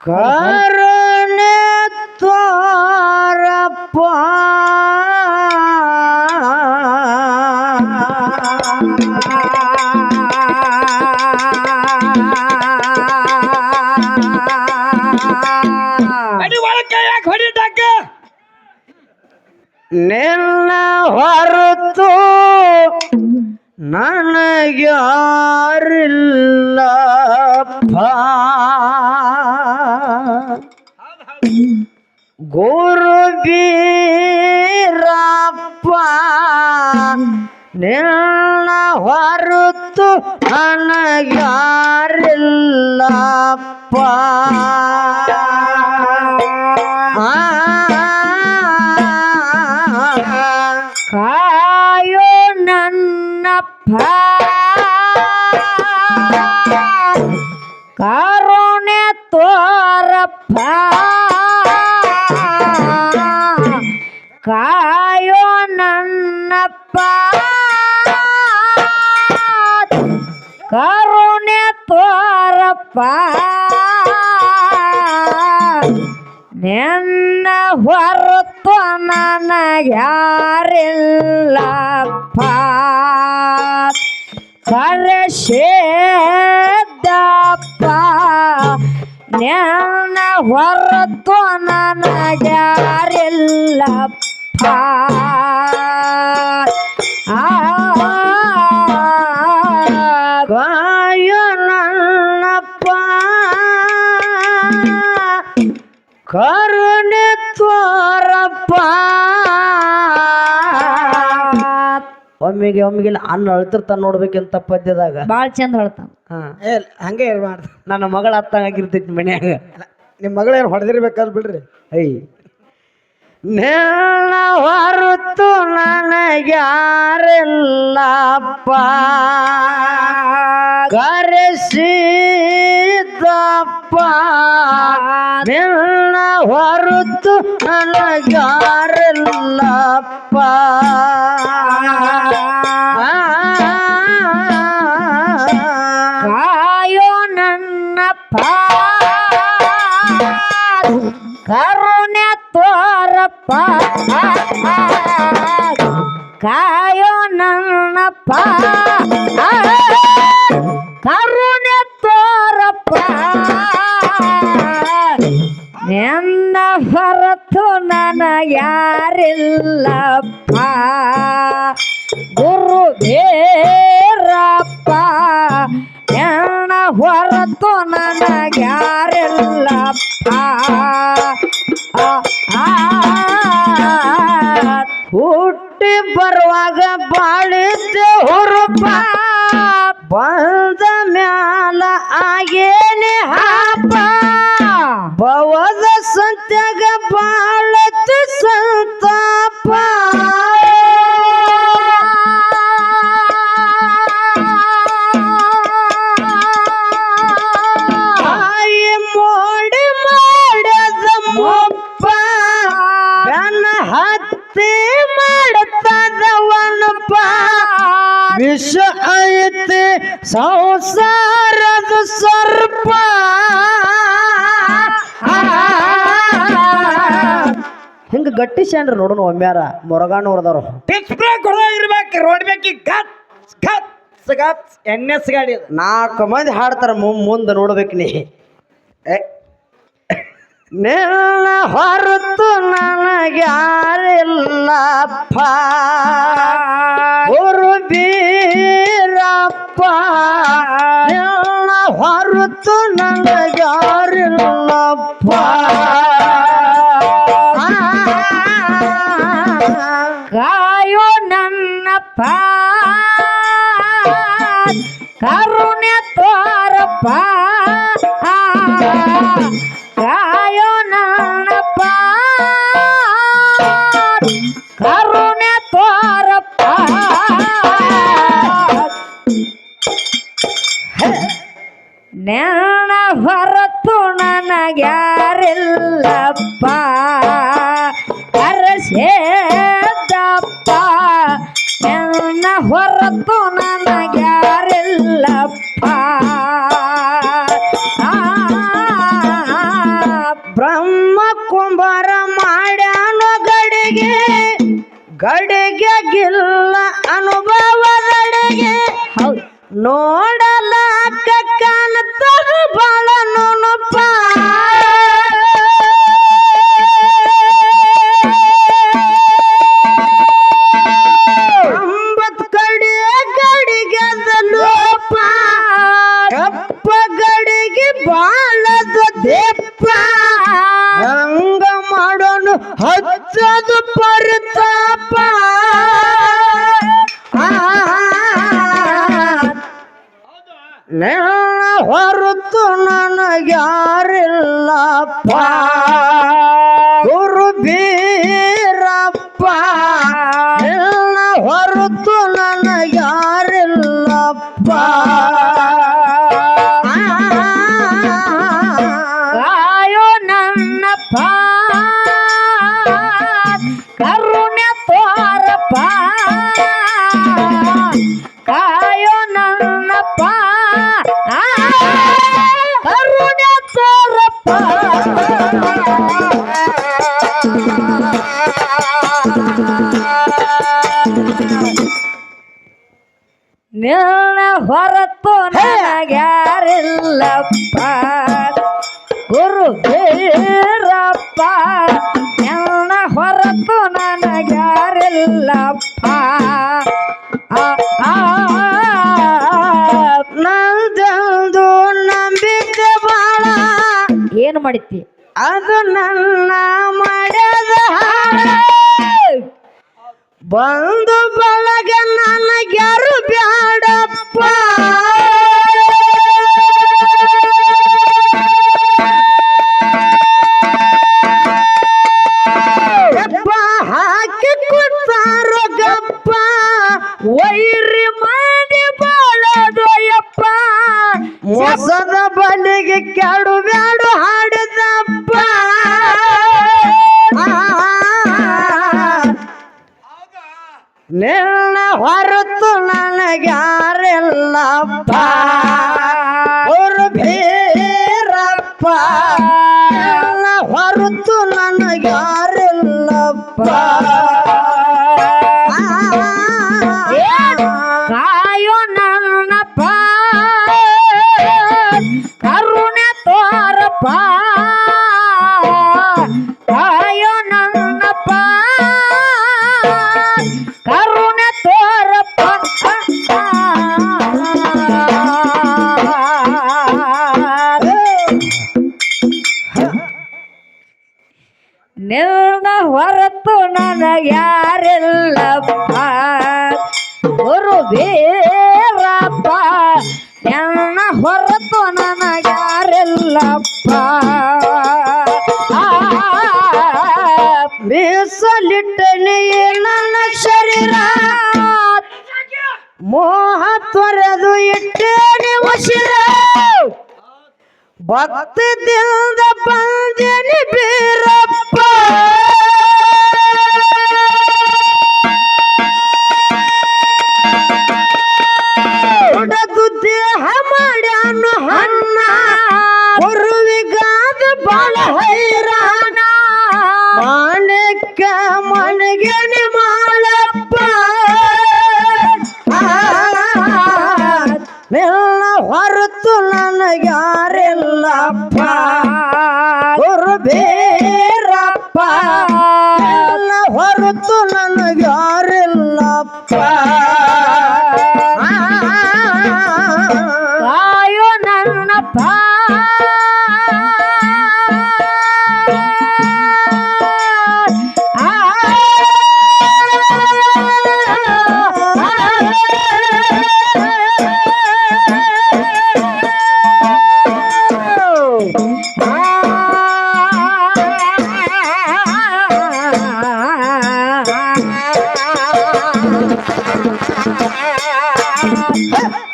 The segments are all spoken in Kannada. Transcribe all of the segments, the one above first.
ಕರುಣೆ ಗುರು ಬೀರಪ್ಪ ನಿನ್ನ ಹೊರತು ನನಗ್ಯಾರಿಲ್ಲಪ್ಪ ಕಾಯೋ ನನ್ನಪ್ಪ ಕರುಣೆ ತೋರಪ್ಪ ಕರುಣೆ ತೋರಪ್ಪ. ನಿನ್ನ ಹೊರತು ನನಗ್ಯಾರಿಲ್ಲಪ್ಪ. ಕರೆಸಿದ್ದಪ್ಪ. ನಿನ್ನ ಹೊರತು ನನಗ್ಯಾರಿಲ್ಲಪ್ಪ. ಕರುಣೆ ತೋರಪ್ಪ ಒಮ್ಮಿಗೆ ಒಮ್ಮಿಗೆ ಅನ್ನ ಅಳ್ತಿರ್ತಾನ ನೋಡ್ಬೇಕಂತ ಪದ್ಯದಾಗ. ಭಾಳ ಚಂದ ಹೇಳ್ತಾನ ಏ ಹಂಗೆ ಇರ್ಬಾರ್ದು ನನ್ನ ಮಗಳ ಅತ್ತಂಗಾಗಿರ್ತೈತಿ ಮನ್ಯಾಗ. ನಿಮ್ಮ ಮಗಳೇನು ಹೊಡೆದಿರ್ಬೇಕಾದ್ ಬಿಡ್ರಿ. ಐ. ನೆಲ್ಲ ಹೊರತು ನನಗ್ಯಾರಿಲ್ಲಪ್ಪ. ಕರೆಸಿದ್ದಪ್ಪ ನಿನ್ನ ಹೊರತು ನನಗಾರಲ್ಲಪ್ಪ ಕಾಯೋ ನನ್ನಪ್ಪ ಕರುಣೆ ತೋರಪ್ಪ ಕಾಯೋ ನನ್ನಪ್ಪ ಕರುಣೆ ತೋರಪ್ಪ ನಿನ್ನ ಹೊರತು ನನ ಯಾರಿಲ್ಲಪ್ಪ ಗುರು ಬೇರಪ್ಪ ಎನ್ನ ಹೊರತು ನನ ಯಾರಿಲ್ಲಪ್ಪ ಹುಟ್ಟಿ ಬರುವಾಗ ಬಾಳಿದ್ದೆ ಹುರುಪ ಬಂದ ಮ್ಯಾಲ ಆಗೇನೆ ಹಾಪ ಭವದ संत ಹಿಂಗ ಗಟ್ಟಿ ಸ್ಯಾಂಡ್ರ ನೋಡೋಣ ಒಮ್ಮ್ಯಾರ ಮೊರಗಾಣವ್ರದವ್ರು ಡಿಸ್ಪ್ಲೇ ಕೊಡ ಇರ್ಬೇಕು ರೋಡ್ ಬೇಕಿ ಗತ್ ಗತ್ ಗತ್ ಎನ್ ಎಸ್ ಗಾಡಿ ನಾಲ್ಕು ಮಂದಿ ಹಾಡ್ತಾರ ಮುಂದೆ ನೋಡ್ಬೇಕು ನೀ. ನೆಲ್ಲ ನಿನ್ನ ಹೊರತು ನನಗ್ಯಾರಿಲ್ಲಪ್ಪ ಗುರು ಬೀರಪ್ಪ. ನಿನ್ನ ಹೊರತು ನನಗ್ಯಾರಿಲ್ಲಪ್ಪ Rabbona go. ನೆಲ್ಲ ಹೊರತು ನನಗ್ಯಾರಿಲ್ಲಪ್ಪ. ನಿನ್ನ ಹೊರತು ನನಗ್ಯಾರಿಲ್ಲಪ್ಪ. ಗುರು ಬೀರಪ್ಪ ನಿನ್ನ ಹೊರತು ನನಗ್ಯಾರಿಲ್ಲಪ್ಪ. ನಂದು ನಂಬಿದ್ದ ಬಾಳ. ಏನು ಮಾಡಿತಿ ಅದು ನನ್ನ ಮಾಡ್ಯದ ಬಂದು ಯಾರು ಬ್ಯಾಡಪ್ಪ? ಹಾಕಿ ಕೊಡ್ತಾರೋ ಗಪ್ಪ? ವೈರಿ Bye. ಭಕ್ತ ದಿಲ್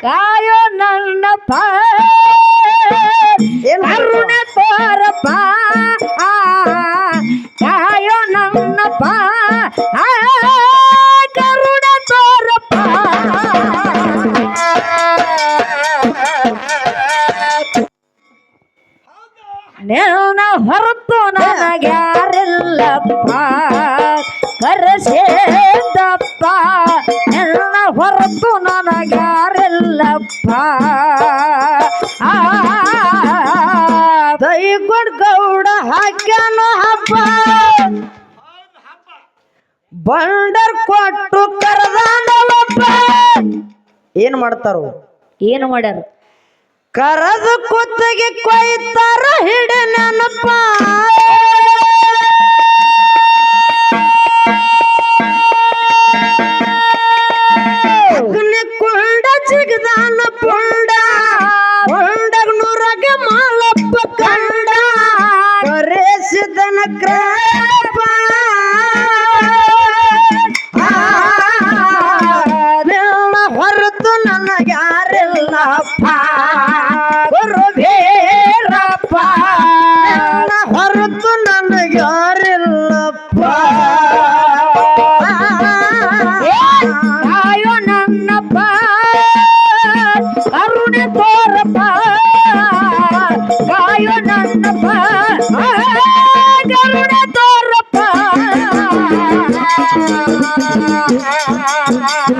ಕಾಯೋ ನನ್ನ ಪರುಣ ತೋರಪ್ಪ. ಕಾಯೋ ನನ್ನ ಪ. ಕರುಣ ತೋರಪ್ಪ. ನೆಲ್ನ ಹೊರತು ನನಗ್ಯಾರಿಲ್ಲಪ್ಪ. ಕರಸೇ ದೈಗೊಡ್ ಗೌಡ ಹಾಕ್ಯಾನು ಹಬ್ಬ. ಬಂಡರ್ ಕೊಟ್ಟು ಕರೆದಾನವಪ್ಪ ಏನ್ ಮಾಡ್ತಾರು? ಏನು ಮಾಡ್ಯಾರ ಕರದು ಕುತ್ತಿಗೆ ಕೊಯ್ತಾರ ಹಿಡ ನೆನಪ